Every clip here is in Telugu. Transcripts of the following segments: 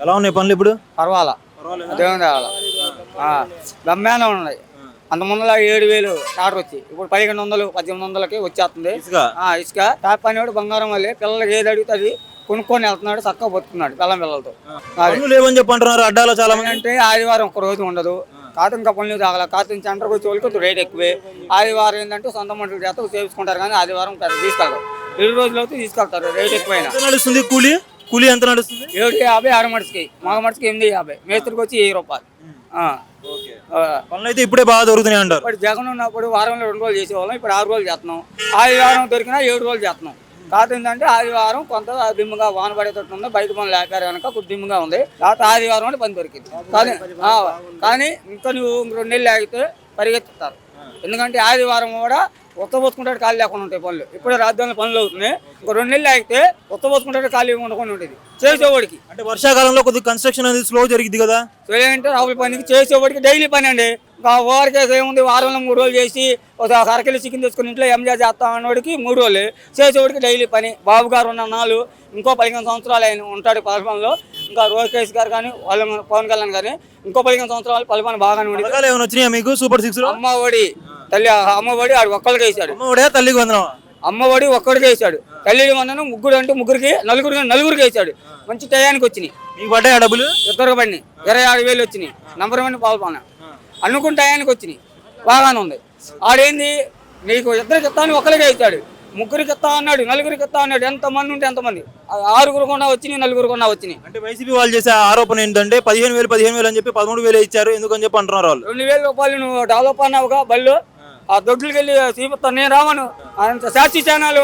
ఎలా ఉన్నాయి పనులు ఇప్పుడు? పర్వాలా. దేవుని రావాలా బ్రహ్మాండం ఉన్నాయి అంత ముందర ఏడు వేలు టాటర్ వచ్చి ఇప్పుడు పదిహేను వందలు పద్దెనిమిది వందలకి వచ్చేస్తుంది. ఇసుక? ఆ, ఇసుక. టాప్ అనేవాడు బంగారం వల్లే పిల్లలకి ఏది అడిగితే అది కొనుక్కొని వెళ్తున్నాడు చక్కగా బతుకున్నాడు పిల్లం పిల్లలతో. లేవని చెప్పి అంటున్నారు అడ్డాలో చాలా మంది అంటే ఆదివారం ఒక రోజు ఉండదు. కాదు ఇంకా పనులు తాగల. కాదు సెంటర్కి వచ్చే వాళ్ళకి రేట్ ఎక్కువే. ఆదివారం ఏంటంటే సొంత మంటలు చేత చేపించుకుంటారు కానీ ఆదివారం తీసుకెళ్తారు రెండు రోజులు అయితే తీసుకెళ్తారు రేట్ ఎక్కువైనా. నడుస్తుంది కూలి? కూలి ఎంత నడుస్తుంది? ఏడు యాభై ఆరు మడిచికి మగ మడిచికి ఎనిమిది యాభై. మేస్త్రికి వచ్చి వెయ్యి రూపాయలు. ఆ. ఆ. పనులు అయితే ఇప్పుడే బాగా దొరుకుతున్నాయి అంటారు. ఇప్పుడు జగన్ ఉన్నప్పుడు వారంలో రెండు రోజులు చేసేవాళ్ళం ఇప్పుడు ఆరు రోజులు చేస్తున్నాం. ఆదివారం దొరికినా ఏడు రోజులు చేస్తున్నాం. కాదు ఏంటంటే ఆదివారం కొంత దిమ్ముగా వాన పడేటట్టు ఉంది బయట పనులు లేపారు కనుక కొద్ది దిమ్ముగా ఉంది. తర్వాత ఆదివారం అంటే పని దొరికింది. కానీ ఆ, కానీ ఇంకా నువ్వు ఇంక రెండు నెలలు ఆగితే పరిగెత్తుతారు. ఎందుకంటే ఆదివారం కూడా ఉత్తపోసుకుంటాడు ఖాళీ లేకుండా ఉంటాయి పనులు. ఇప్పుడే రాజధాని పనులు అవుతున్నాయి. ఇంకో రెండు నెలలు ఆగితే ఉత్తపోసుకుంటాడు ఖాళీ ఉండకుండా ఉంటుంది చేసేవాడికి. అంటే వర్షాకాలంలో కొద్దిగా కన్స్ట్రక్షన్ అనేది స్లో జరిగింది కదా? ఏంటంటే రావుల పనికి చేసేవాడికి డైలీ పని అండి. ఇంకా ఓవర్ ఏముంది? వారంలో మూడు రోజులు చేసి ఒక అరకెళ్ళి చికెన్ తీసుకుని ఇంట్లో ఎంజాయ్ చేస్తాం అన్నవాడికి మూడు రోజులు. చేసేవాడికి డైలీ పని. బాబు గారు ఉన్న నాలుగు ఇంకో పదిహేను సంవత్సరాలు ఆయన ఉంటాడు పలపనలో ఇంకా రోకేష్ గారు కానీ వాళ్ళ పవన్ కళ్యాణ్ కానీ ఇంకో పదిహేను సంవత్సరాలు పలపన బాగానే ఉండి పథకాలు ఏమైనా వచ్చినాయా మీకు? సూపర్ సిక్స్లో? అమ్మ ఒడి. తల్లి అమ్మ ఒడి ఆడు ఒక్కడికి వేసాడు అమ్మఒడే తల్లికి వందనం. అమ్మ ఒడి ఒక్కడికి వేసాడు తల్లి వందను ముగ్గురు అంటే ముగ్గురికి నలుగురికి నలుగురికి వేసాడు మంచి టయానికి వచ్చినాయి. మీకు పడ్డాయి ఆ డబ్బులు? ఇద్దరు పడినాయి ఇరవై ఆరు వేలు వచ్చినాయి. నంబర్ వన్ పాల్పొన అనుకున్న టయానికి వచ్చినాయి. బాగానే ఉంది. ఆడేంది? నీకు ఇద్దరికి ఇస్తాను ఒకరికి ఇచ్చాడు ముగ్గురికి ఇస్తా అన్నాడు నలుగురికి ఇస్తా అన్నాడు. ఎంతమంది ఉంటే ఎంతమంది ఆరుగురు కొన్నా వచ్చినాయి నలుగురు కొన్నా వచ్చినాయి. అంటే వైసీపీ వాళ్ళు చేసే ఆరోపణ ఏంటంటే పదిహేను వేలు పదిహేను వేలు అని చెప్పి పదమూడు వేలు ఇచ్చారు ఎందుకని చెప్పి అంటున్నారు వాళ్ళు? రెండు వేల రూపాయలు నువ్వు డెవలప్ అన్నావుగా బళ్ళు. ఆ దొడ్లకి వెళ్ళి చూపిస్తాను నేను రావను అంత శాస్త్రీ ఛానల్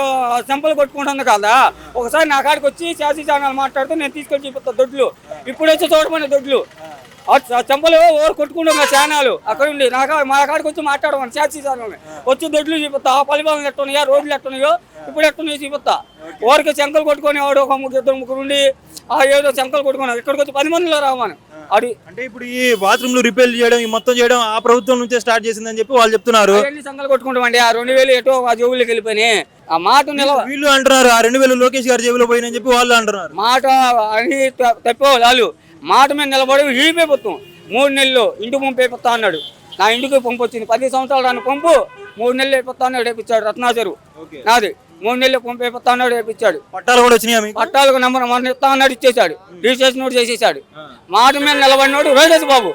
చెంపలు కొట్టుకుంటుంది కదా? ఒకసారి నా కాడికి వచ్చి శాస్త్రీ ఛానల్ మాట్లాడితే నేను తీసుకెళ్ళి చూపిస్తాను దొడ్లు. ఇప్పుడు వచ్చి చూడమని దొడ్లు. చెంపలు ఓరు కొట్టుకుంటాం ఆ ఛానల్? అక్కడ ఉండి నా కాడ మా కాడికి వచ్చి మాట్లాడమని శాస్త్రీ ఛానల్ వచ్చి దొడ్లు చూపిస్తా. ఆ పరిపాలన ఎట్టున్నాయా రోడ్లు ఎట్టున్నాయో ఇప్పుడు ఎట్టున్నాయో చూపిస్తా. ఓరికి చెంకలు కొట్టుకొని వాడు ఒక ముగ్గురు ఇద్దరు ముగ్గురు ఉండి ఆ ఏదో చెంకలు కొట్టుకున్నాడు ఇక్కడికి వచ్చి పది మందిలో రావని అడి అంటే ఇప్పుడు ఈ బాత్రూమ్లు రిపేర్ చేయడం ఈ మొత్తం చేయడం ఆ ప్రభుత్వం నుంచే స్టార్ట్ చేసిందని చెప్పి వాళ్ళు చెప్తున్నారు. సంఘాలు కొట్టుకుంటామండి? ఆ రెండు వేలు ఎటో ఆ జోబులకి వెళ్ళిపోయినాయి. ఆ మాట నిలవ వీళ్ళు అంటున్నారు ఆ రెండు వేలు లోకేష్ గారి జేబులో పోయినని చెప్పి వాళ్ళు అంటున్నారు. మాట అని తప్పో వాళ్ళు మాట మీద నిలబడి ఈ ప్రభుత్వం మూడు నెలలు ఇంటికి పంపు అయిపోతా అన్నాడు. నా ఇంటికి పంపు వచ్చింది పది సంవత్సరాలు దాన్ని పంపు. మూడు నెలలు అయిపోతా అన్నాడు రత్నాచరు నాది. మూడు నెలలు పంపు అన్నాడు రేపిచ్చాడు. పట్టాలు కూడా వచ్చినాయా పట్టాలకు నంబర్ మన ఇస్తా అన్నాడు ఇచ్చేశాడు. రిజిస్ట్రేషన్ నోటు చేసేసాడు మాట మీద నిలబడినోడు రోజేష్ బాబు.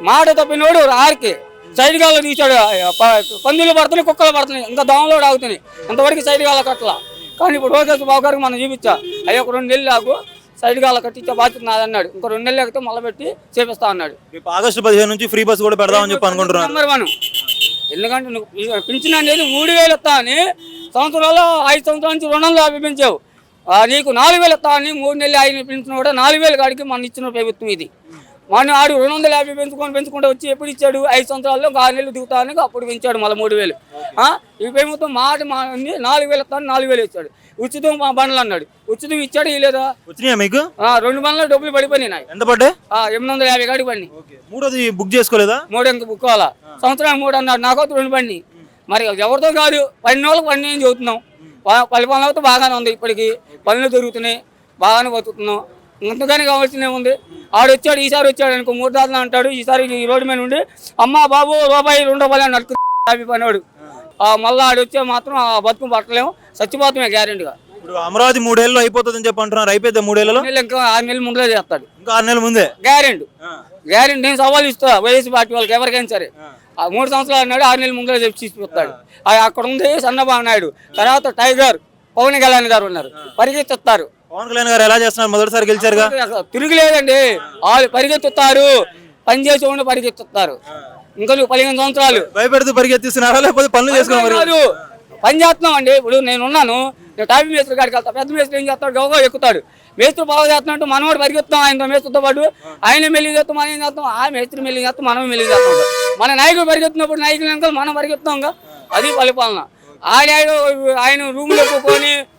మాట తప్పినోడు ఆర్కే సైడ్ గాల్లో తీశాడు ప- పందులు పడుతున్నాయి కుక్కలు పడుతున్నాయి. ఇంకా దోమలో ఆగుతున్నాయి. ఇంతవరకు సైడ్ గాల కట్టల. కానీ ఇప్పుడు రోజేష్ బాబు గారికి మనం చూపించా. అయ్యో ఒక రెండు నెలలు ఆగు. సైడ్ గాల కట్టించే బాధ్యత నాదన్నాడు ఇంకో రెండు నెలలు ఆగితే మళ్ళీ పెట్టి చేపిస్తా అన్నాడు. ఆగస్టు పదిహేను నుంచి ఫ్రీ బస్ కూడా పెడదామని చెప్పి అనుకుంటున్నారు. Number one. ఎందుకంటే నువ్వు పింఛన్ అనేది మూడు వేలు ఇస్తా అని సంవత్సరాలు ఐదు సంవత్సరాల నుంచి రుణంలో అభిపించావు ఆ, నీకు నాలుగు వేలు ఇస్తా అని మూడు నెలలు ఐదు పెంచిన కూడా నాలుగు వేలు కాడికి మన ఇచ్చిన ప్రభుత్వం ఇది. మన ఆడు రెండు వందల యాభై పెంచుకొని పెంచుకుంటూ వచ్చి ఎప్పుడు ఇచ్చాడు? ఐదు సంవత్సరాల్లో ఆరు నెలలు దిగుతా అని అప్పుడు పెంచాడు మళ్ళీ మూడు వేలు. ఈ ప్రభుత్వం మాట నాలుగు వేలు ఇస్తా అని నాలుగు వేలు ఇచ్చాడు. ఉచితం మా బండ్లు అన్నాడు. ఉచితం ఇచ్చాడు ఇవ్వలేదా వచ్చినాయా మీకు? ఆ, రెండు బండ్లు డబ్బులు పడిపోయినాయి. నాయి. ఎంత పడ్డాయి? ఎనిమిది వందల యాభై కాడికి పడినాయి. మూడోది బుక్ చేసుకోలేదా? మూడు ఇంక బుక్ అవ్వాలా సంవత్సరానికి మూడు అన్నాడు. నాకు రెండు బండి మరి ఎవరితో కాదు పన్నెండు వాళ్ళకి పని అని చెబుతున్నాం. ప- పది పనులు అయితే బాగానే ఉంది ఇప్పటికి. పనులు దొరుకుతున్నాయి బాగానే బతుకుతున్నాం. ఇంతగానే కావాల్సిందే ఉంది. ఆడు వచ్చాడు ఈసారి వచ్చాడు అనుకో మూడు దాదులు అంటాడు ఈసారి ఈ రోడ్డు మీద ఉండి అమ్మ బాబు రూపాయి రెండు రూపాయలు అని హ్యాపీ పనివాడు ఆ, మళ్ళా ఆడు వచ్చే మాత్రం ఆ బతుకు పట్టలేము. చచ్చిపోతామే గ్యారెంటీగా. ఇప్పుడు అమరావతి మూడేళ్ళు అయిపోతుందని చెప్పి అంటున్నారు. అయిపోద్ది మూడేళ్ళలో నెలలు ఇంకా ఆరు నెలలు ముందులో చేస్తాడు. ఇంకా ఆరు నెలల ముందే? గ్యారెంటీ. గ్యారెంటీ నేను సవాల్ ఇస్తా వైఎస్ పార్టీ వాళ్ళకి ఎవరికైనా సరే. ఆ. మూడు సంవత్సరాలు అన్నాడు ఆరు నెలల ముందర చెప్పి ఇస్తాడు అక్కడ ఉంది చంద్రబాబు నాయుడు. తర్వాత టైగర్ పవన్ కళ్యాణ్ గారు ఉన్నారు. పరిగెత్తుతారు పవన్ కళ్యాణ్ గారు ఎలా చేస్తున్నారు? మొదటిసారి గెలిచారుగా? తిరుగులేదండి. వాళ్ళు పరిగెత్తుతారు. పని చేసే ఉండి పరిగెత్తుతారు. ఇంకా నువ్వు పదిహేను సంవత్సరాలు. భయపెడుతూ పరిగెత్తిస్తున్నారా? లేకపోతే పనులు చేసుకున్నారు పని చేస్తున్నాం అండి ఇప్పుడు నేను ఉన్నాను. నేను టాపీ మేస్త్రి కాడికి వెళ్తా. పెద్ద మేస్త్రి ఏం చేస్తాడు? గౌగా ఎక్కుతాడు. మేస్త్రి బాగా చేస్తున్నట్టు మనవాడు పరిగెత్తాం ఆయనతో మేస్త్రితో పాటు ఆయన మెల్లి చేస్తాం మనం ఏం చేస్తాం? ఆ మేస్త్రి మెల్లి చేస్తాం మనం మెల్లి చేస్తాం మన నాయకుడు పరిగెత్తినప్పుడు నాయకులు వెనకాల మనం పరిగెత్తాంగా అది పరిపాలన. ఆయన ఆయన రూమ్లో కూకొని ఆ,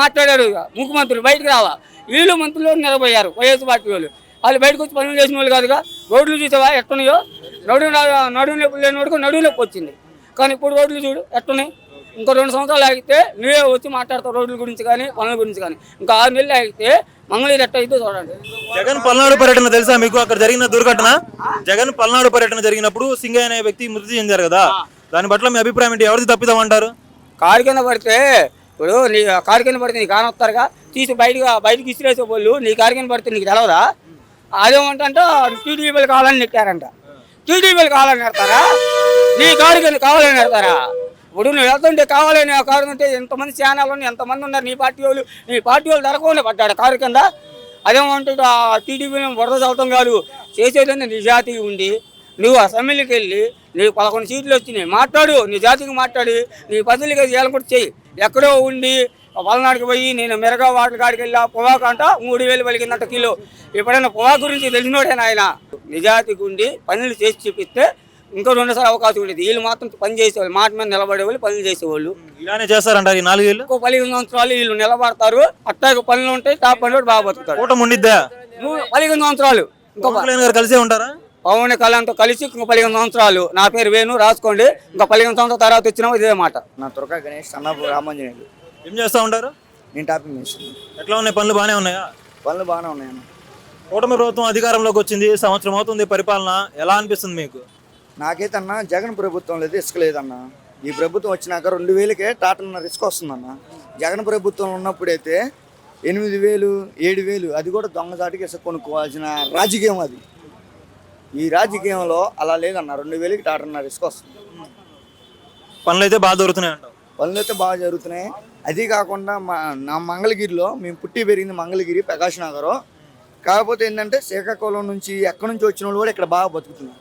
మాట్లాడారు ఇక. ముఖ్యమంత్రి బయటకు రావా. వీళ్ళు మంత్రులు నిలబోయారు వైఎస్ పార్టీ వాళ్ళు. వాళ్ళు బయటకు వచ్చి పనులు చేసిన వాళ్ళు కాదుగా. రోడ్లు చూసావా? ఎట్టున్నాయో నడుము నడుము నొప్పి లేని వాడికి నడుము నొప్పి వచ్చింది. కానీ ఇప్పుడు రోడ్లు చూడు ఎట్టున్నాయి ఇంకో రెండు సంవత్సరాలు ఆగితే నువ్వే వచ్చి మాట్లాడతావు రోడ్ల గురించి కానీ పనుల గురించి కానీ. ఇంకా ఆరు నెలలు ఆగితే మంగళగిరి ఎట్ట అయితే చూడండి. జగన్ పల్నాడు పర్యటన తెలుసా మీకు? అక్కడ జరిగిన దుర్ఘటన. జగన్ పల్నాడు పర్యటన జరిగినప్పుడు సింగయ్య అనే వ్యక్తి మృతి చెందారు కదా. దాని పట్ల మీ అభిప్రాయం ఏంటి? ఎవరిది తప్పిదామంటారు కారు కింద పడితే ఇప్పుడు నీ కారు కింద పడితే నీకు కానొస్తారుగా తీసి బయటకు బయటకు ఇసిరేసే వాళ్ళు నీ కారు కింద పడితే నీకు తెలవదా? అదేమంటే టీడీపీలు కావాలని నెట్టారంట. టీడీపీలు కావాలని నెడతారా? నీ కారు కింద కావాలని నెడతారా? ఇప్పుడు నువ్వు వెళ్తుంటే కావాలని ఆ కారు ఉంటే ఎంతమంది ఛానల్ ఉన్నాయి ఎంతమంది ఉన్నారు? నీ పార్టీ వాళ్ళు నీ పార్టీ వాళ్ళు దొరకకుండా పడ్డాడు కారు కింద. అదేమంటే ఆ టీడీపీని బురద చదువుతాం కాదు. చేసేదని నిజాతి ఉండి నువ్వు అసెంబ్లీకి వెళ్ళి నీకు పదకొండు సీట్లు వచ్చినాయి. మాట్లాడు నీ జాతికి మాట్లాడి నీ పద్ధతిగా కూడా చెయ్యి. ఎక్కడో ఉండి పల్నాడుకి పోయి నేను మెరగా వాటర్ కాడికి వెళ్ళా పొగాకు అంట మూడు వేలు పలికిందంట కిలో. ఎప్పుడైనా పొగాకు గురించి తెలిసినోడే ఆయన నిజాతికి ఉండి పనులు చేసి చూపిస్తే ఇంకో రెండుసార్లు అవకాశం ఉండేది. వీళ్ళు మాత్రం పని చేసేవాళ్ళు మాట మీద నిలబడేవాళ్ళు పనులు చేసేవాళ్ళు. ఇలానే చేస్తారంటారు ఈ నాలుగేళ్ళు ఇంకో పదిహేను సంవత్సరాలు వీళ్ళు నిలబడతారు. అట్టాగ పనులు ఉంటాయి టాప్ పనులు బాగా బతుకుతాడు కూటమి ఉండిద్దా? పదిహేను సంవత్సరాలు. ఇంకో కలిసే ఉంటారా? పవన్ కళ్యాణ్తో కలిసి ఇంకో పదిహేను సంవత్సరాలు. నా పేరు వేణు రాసుకోండి. ఇంకా పదిహేను సంవత్సరాల తర్వాత వచ్చినా ఇదే మాట. నా తురక గణేష్ అన్నపు రామాంజనేయులు. ఏం చేస్తా ఉంటారు? నేను టాపింగ్ చేస్తాను ఎట్లా ఉన్నాయి? పనులు బాగానే ఉన్నాయా? పనులు బాగానే ఉన్నాయన్న. కూటమి ప్రభుత్వం అధికారంలోకి వచ్చింది సంవత్సరం అవుతుంది పరిపాలన ఎలా అనిపిస్తుంది మీకు? నాకైతే అన్న జగన్ ప్రభుత్వం లేదు ఇసుక లేదన్న. ఈ ప్రభుత్వం వచ్చినాక రెండు వేలకే టాటన్న రిస్క్ వస్తుందన్న. జగన్ ప్రభుత్వం ఉన్నప్పుడైతే ఎనిమిది వేలు ఏడు వేలు అది కూడా దొంగదాటికి ఇసుక కొనుక్కోవాల్సిన రాజకీయం అది. ఈ రాజకీయంలో అలా లేదన్న రెండు వేలకి టాటన్న రిస్క్ వస్తుంది. పనులు అయితే బాగా దొరుకుతున్నాయి అంటావు. పనులు అయితే బాగా జరుగుతున్నాయి. అది కాకుండా మా నా మంగళగిరిలో మేము పుట్టి పెరిగింది మంగళగిరి ప్రకాష్ నగర్. కాకపోతే ఏంటంటే శ్రీకాకుళం నుంచి ఎక్కడి నుంచి వచ్చిన వాళ్ళు కూడా ఇక్కడ బాగా బతుకుతున్నారు.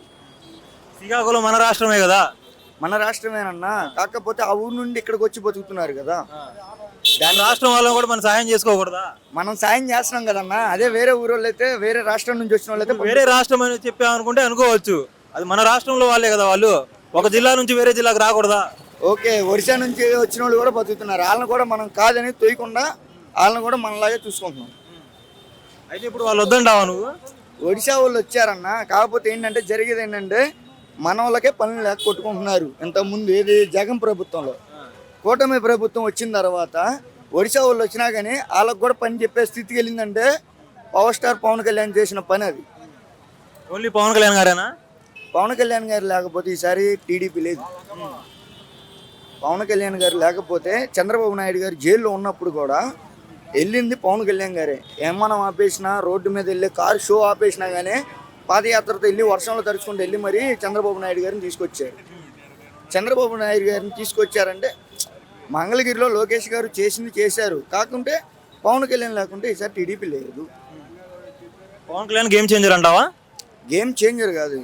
శ్రీకాకుళం మన రాష్ట్రమే కదా? మన రాష్ట్రమేనన్నా. కాకపోతే ఆ ఊరు నుండి ఇక్కడికి వచ్చి బతుకుతున్నారు కదా. దాని రాష్ట్రం వాళ్ళని కూడా మనం సహాయం చేసుకోకూడదా? మనం సాయం చేస్తున్నాం కదన్నా అదే వేరే ఊరోళ్ళు అయితే వేరే రాష్ట్రం నుంచి వచ్చిన వాళ్ళు అయితే వేరే రాష్ట్రం అని చెప్పామనుకుంటే అనుకోవచ్చు. అది మన రాష్ట్రంలో వాళ్ళే కదా వాళ్ళు. ఒక జిల్లా నుంచి వేరే జిల్లాకు రాకూడదా? ఓకే ఒరిస్సా నుంచి వచ్చిన వాళ్ళు కూడా బతుకుతున్నారు. వాళ్ళని కూడా మనం కాదని తొయ్యకుండా వాళ్ళని కూడా మనలాగే చూసుకుంటున్నాం. అయితే ఇప్పుడు వాళ్ళు వద్దంటావా నువ్వు? ఒడిశా వాళ్ళు వచ్చారన్న కాకపోతే ఏంటంటే జరిగేది ఏంటంటే మన వాళ్ళకే పనులు లేక కొట్టుకుంటున్నారు. ఇంతకుముందు ఏది జగన్ ప్రభుత్వంలో. కూటమి ప్రభుత్వం వచ్చిన తర్వాత ఒడిశా వాళ్ళు వచ్చినా కానీ వాళ్ళకి కూడా పని చెప్పే స్థితికి వెళ్ళిందంటే పవర్ స్టార్ పవన్ కళ్యాణ్ చేసిన పని అది. ఓన్లీ పవన్ కళ్యాణ్ గారేనా? పవన్ కళ్యాణ్ గారు లేకపోతే ఈసారి టీడీపీ లేదు. పవన్ కళ్యాణ్ గారు లేకపోతే చంద్రబాబు నాయుడు గారు జైల్లో ఉన్నప్పుడు కూడా వెళ్ళింది పవన్ కళ్యాణ్ గారే. ఏమనం ఆపేసినా రోడ్డు మీద వెళ్ళి కారు షో ఆపేసినా కానీ పాదయాత్రతో వెళ్ళి వర్షంలో తడుచుకుంటూ వెళ్ళి మరీ చంద్రబాబు నాయుడు గారిని తీసుకొచ్చారు. చంద్రబాబు నాయుడు గారిని తీసుకొచ్చారంటే మంగళగిరిలో లోకేష్ గారు చేసింది చేశారు. కాకుంటే పవన్ కళ్యాణ్ లేకుంటే ఈసారి టీడీపీ లేదు. పవన్ కళ్యాణ్ గేమ్ చేంజర్ అంటావా? గేమ్ చేంజర్ కాదు.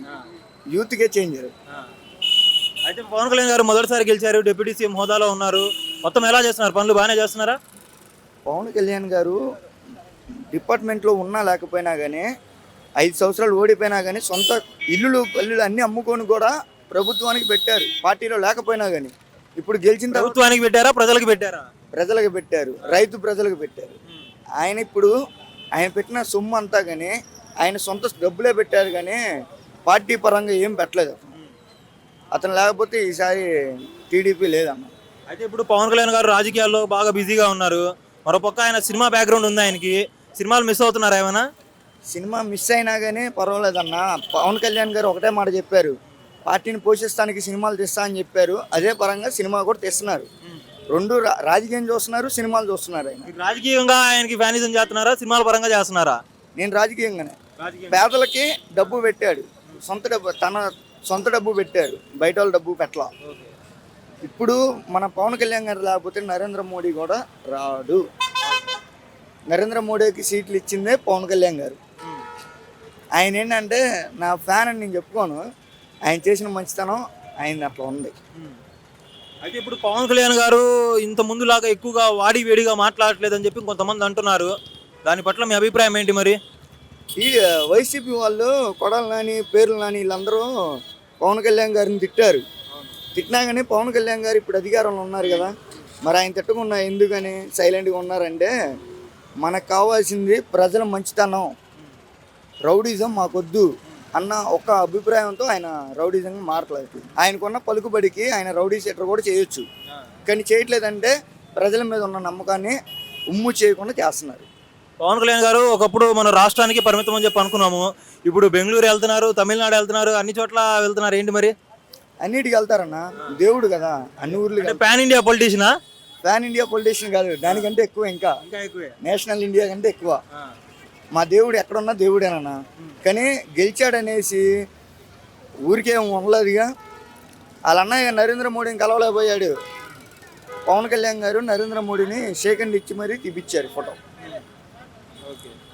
యూత్కే చేంజర్. అయితే పవన్ కళ్యాణ్ గారు మొదటిసారి గెలిచారు. డిప్యూటీ సీఎం హోదాలో ఉన్నారు. మొత్తం ఎలా చేస్తున్నారు? పనులు బాగానే చేస్తున్నారా? పవన్ కళ్యాణ్ గారు డిపార్ట్మెంట్లో ఉన్నా లేకపోయినా కానీ ఐదు సంవత్సరాలు ఓడిపోయినా కానీ సొంత ఇల్లులు పల్లులు అన్నీ అమ్ముకొని కూడా ప్రభుత్వానికి పెట్టారు. పార్టీలో లేకపోయినా కానీ ఇప్పుడు గెలిచిన ప్రభుత్వానికి పెట్టారా? ప్రజలకు పెట్టారా? ప్రజలకు పెట్టారు. రైతు ప్రజలకు పెట్టారు. ఆయన ఇప్పుడు ఆయన పెట్టిన సొమ్ము అంతా కానీ ఆయన సొంత డబ్బులే పెట్టారు కానీ పార్టీ పరంగా ఏం పెట్టలేదు. అతను. లేకపోతే ఈసారి టీడీపీ లేదన్న అయితే ఇప్పుడు పవన్ కళ్యాణ్ గారు రాజకీయాల్లో బాగా బిజీగా ఉన్నారు. మరో పక్క ఆయన సినిమా బ్యాక్గ్రౌండ్ ఉంది ఆయనకి. సినిమాలు మిస్ అవుతున్నారా ఏమైనా? సినిమా మిస్ అయినా కానీ పర్వాలేదన్న. పవన్ కళ్యాణ్ గారు ఒకటే మాట చెప్పారు. పార్టీని పోషిస్తానికి సినిమాలు తెస్తా అని చెప్పారు. అదే పరంగా సినిమా కూడా తెస్తున్నారు. రెండు రాజకీయం చూస్తున్నారు సినిమాలు చూస్తున్నారు ఆయన. రాజకీయంగా ఆయనకి ఫ్యానిజం చేస్తున్నారా? సినిమాల పరంగా చేస్తున్నారా? నేను రాజకీయంగానే. పేదలకి డబ్బు పెట్టాడు. సొంత డబ్బు తన సొంత డబ్బు పెట్టారు బయట వాళ్ళ డబ్బు పెట్టలా. ఇప్పుడు మన పవన్ కళ్యాణ్ గారు లేకపోతే నరేంద్ర మోడీ కూడా రాడు. నరేంద్ర మోడీకి సీట్లు ఇచ్చిందే పవన్ కళ్యాణ్ గారు. ఆయన ఏంటంటే నా ఫ్యాన్ అని నేను చెప్పుకోను. ఆయన చేసిన మంచితనం ఆయన అట్లా ఉంది. అయితే ఇప్పుడు పవన్ కళ్యాణ్ గారు ఇంత ముందులాగా ఎక్కువగా వాడి వేడిగా మాట్లాడట్లేదని చెప్పి కొంతమంది అంటున్నారు. దాని పట్ల మీ అభిప్రాయం ఏంటి మరి? ఈ వైసీపీ వాళ్ళు కొడాలి నాని పేర్లు నాని వీళ్ళందరూ పవన్ కళ్యాణ్ గారిని తిట్టారు. తిట్టినా కానీ పవన్ కళ్యాణ్ గారు ఇప్పుడు అధికారంలో ఉన్నారు కదా. మరి ఆయన తిట్టకుండా ఎందుకని సైలెంట్గా ఉన్నారంటే మనకు కావాల్సింది ప్రజల మంచితనం. రౌడీజం మాకొద్దు. అన్న ఒక అభిప్రాయంతో ఆయన రౌడీజంగా మారట్లేదు. ఆయనకున్న పలుకుబడికి ఆయన రౌడీ సెటర్ కూడా చేయొచ్చు. కానీ చేయట్లేదంటే ప్రజల మీద ఉన్న నమ్మకాన్ని ఉమ్ము చేయకుండా చేస్తున్నారు. పవన్ కళ్యాణ్ గారు ఒకప్పుడు మన రాష్ట్రానికి పరిమితం అని చెప్పి అనుకున్నాము. ఇప్పుడు బెంగళూరు వెళ్తున్నారు తమిళనాడు వెళ్తున్నారు అన్ని చోట్ల వెళ్తున్నారు. ఏంటి మరి? అన్నిటికి వెళ్తారన్న. దేవుడు కదా అన్ని ఊర్లు పాన్ ఇండియా పొలిటీషియనా పాన్ ఇండియా పొలిటీషియన్ కాదు దానికంటే ఎక్కువ ఇంకా. నేషనల్ ఇండియా కంటే ఎక్కువ. మా దేవుడు ఎక్కడున్నా దేవుడేనన్నా కానీ గెలిచాడనేసి ఊరికే ఉండలేదుగా. వాళ్ళ అన్నయ్య నరేంద్ర మోడీని కలవలేకపోయాడు. పవన్ కళ్యాణ్ గారు నరేంద్ర మోడీని షేకండ్ ఇచ్చి మరీ తీపిచ్చారు ఫోటో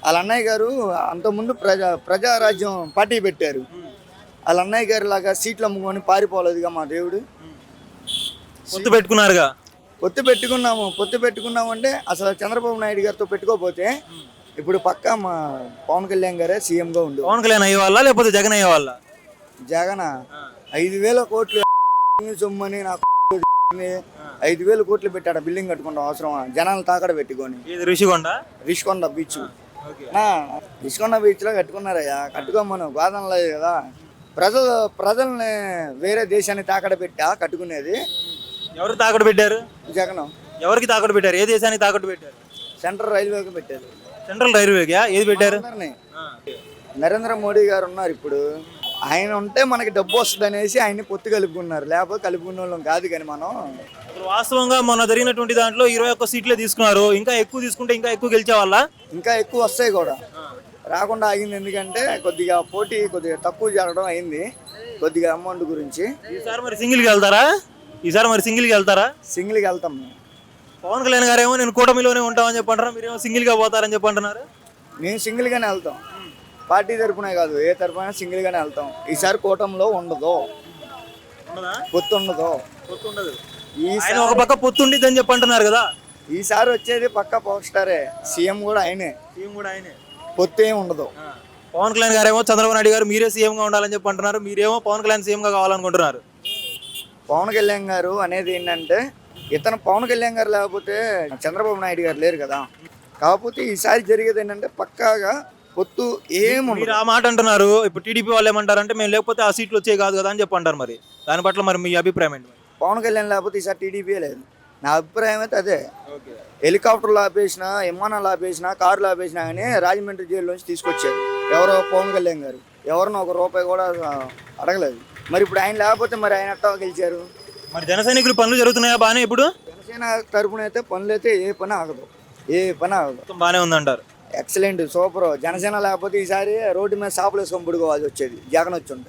వాళ్ళ అన్నయ్య గారు అంతకుముందు ప్రజా ప్రజారాజ్యం పార్టీ పెట్టారు. వాళ్ళ అన్నయ్య గారు లాగా సీట్లు అమ్ముకొని పారిపోలేదుగా మా దేవుడు. పొత్తు పెట్టుకున్నారుగా? పొత్తు పెట్టుకున్నాము పొత్తు పెట్టుకున్నాము అంటే అసలు చంద్రబాబు నాయుడు గారితో పెట్టుకోకపోతే ఇప్పుడు పక్కా మా పవన్ కళ్యాణ్ గారే సీఎంగా ఉండు. పవన్ కళ్యాణ్ అయ్యే వాళ్ళ లేకపోతే జగన్ అయ్యే వాళ్ళ? జగన్? ఐదు వేల కోట్లు సొమ్మని నాకు ఐదు వేల కోట్లు పెట్టాడు? బిల్డింగ్ కట్టుకుంటాం అవసరమా? జనాలు తాకడ పెట్టుకొని. ఇది ఋషికొండ రిషికొండ బీచ్ రిషికొండ బీచ్లో కట్టుకున్నారయ్యా. కట్టుకోమను బాధం లేదు కదా. ప్రజలు ప్రజల్ని వేరే దేశాన్ని తాకడ పెట్టా కట్టుకునేది. ఎవరు తాకట్టు పెట్టారు? జగన్. ఎవరికి తాకట్టు పెట్టారు? ఏ దేశానికి తాకట్టు పెట్టారు? సెంట్రల్ రైల్వేకి పెట్టారు. సెంట్రల్ రైల్వేగా ఏది పెట్టారు. నరేంద్ర మోడీ గారు ఉన్నారు ఇప్పుడు. ఆయన ఉంటే మనకి డబ్బు వస్తుంది అనేసి ఆయన్ని పొత్తు కలుపుకున్నారు. లేకపోతే కలుపుకున్న వాళ్ళం కాదు కానీ మనం. వాస్తవంగా మొన్న జరిగినటువంటి దాంట్లో ఇరవై ఒక్క సీట్లే తీసుకున్నారు. ఇంకా ఎక్కువ తీసుకుంటే ఇంకా ఎక్కువ గెలిచే వాళ్ళ? ఇంకా ఎక్కువ వస్తాయి కూడా. రాకుండా ఆగింది ఎందుకంటే కొద్దిగా పోటీ కొద్దిగా తక్కువ జరగడం అయింది. కొద్దిగా అమౌంట్ గురించి. ఈసారి మరి సింగిల్కి వెళ్తారా? ఈసారి మరి సింగిల్కి వెళ్తారా? సింగిల్కి వెళ్తాం పవన్ కళ్యాణ్ గారేమో నేను కూటమిలోనే ఉంటామని చెప్పి అంటారా మీరేమో సింగిల్గా పోతారని చెప్పి అంటున్నారు మేము సింగిల్గానే వెళ్తాం. పార్టీ తరపునే కాదు ఏ తరపున సింగిల్గానే వెళ్తాం. ఈసారి కూటమిలో ఉండదు. ఉండదా? పొత్తు ఉండదు ఈసారి ఒక పక్క పొత్తు ఉండిద్ది అని చెప్పి అంటున్నారు కదా. ఈసారి వచ్చేది పక్క పవర్ స్టారే. సీఎం కూడా ఆయనే. సీఎం కూడా ఆయనే. పొత్తు ఏం ఉండదు. పవన్ కళ్యాణ్ గారేమో చంద్రబాబు నాయుడు గారు మీరే సీఎంగా ఉండాలని చెప్పి అంటున్నారు మీరేమో పవన్ కళ్యాణ్ సీఎంగా కావాలనుకుంటున్నారు. పవన్ కళ్యాణ్ గారు అనేది ఏంటంటే ఇతను పవన్ కళ్యాణ్ గారు లేకపోతే చంద్రబాబు నాయుడు గారు లేరు కదా. కాకపోతే ఈసారి జరిగేది ఏంటంటే పక్కాగా పొత్తు మీరు ఆ మాట అంటున్నారు. ఇప్పుడు టీడీపీ వాళ్ళు ఏమంటారంటే మేము లేకపోతే ఆ సీట్లు వచ్చే కాదు కదా అని చెప్పి అంటారు మరి. దాని పట్ల మరి మీ అభిప్రాయం ఏంటి పవన్ కళ్యాణ్ లేకపోతే ఈసారి టీడీపీ లేదు. నా అభిప్రాయం అయితే అదే. హెలికాప్టర్లు ఆపేసిన విమానాలు ఆపేసిన కార్లు ఆపేసినా కానీ రాజమండ్రి జైల్లోంచి తీసుకొచ్చారు. ఎవరో పవన్ కళ్యాణ్ గారు. ఎవరినో ఒక రూపాయి కూడా అడగలేదు. మరి ఇప్పుడు ఆయన లేకపోతే మరి ఆయన ఎట్టా గెలిచారు? మరి జన సైనికులు పనులు జరుగుతున్నాయా బాగానే ఇప్పుడు? జనసేన తరపున అయితే పనులు అయితే ఏ పని ఆగదు. ఏ పని ఆగదు. మొత్తం బాగానే ఉందంటారు. ఎక్సలెంట్ సూపర్ జనసేన లేకపోతే ఈసారి రోడ్డు మీద షాపులు వేసుకొని పడుకోవాల్సి వచ్చేది. జగన్ వచ్చి ఉంటే.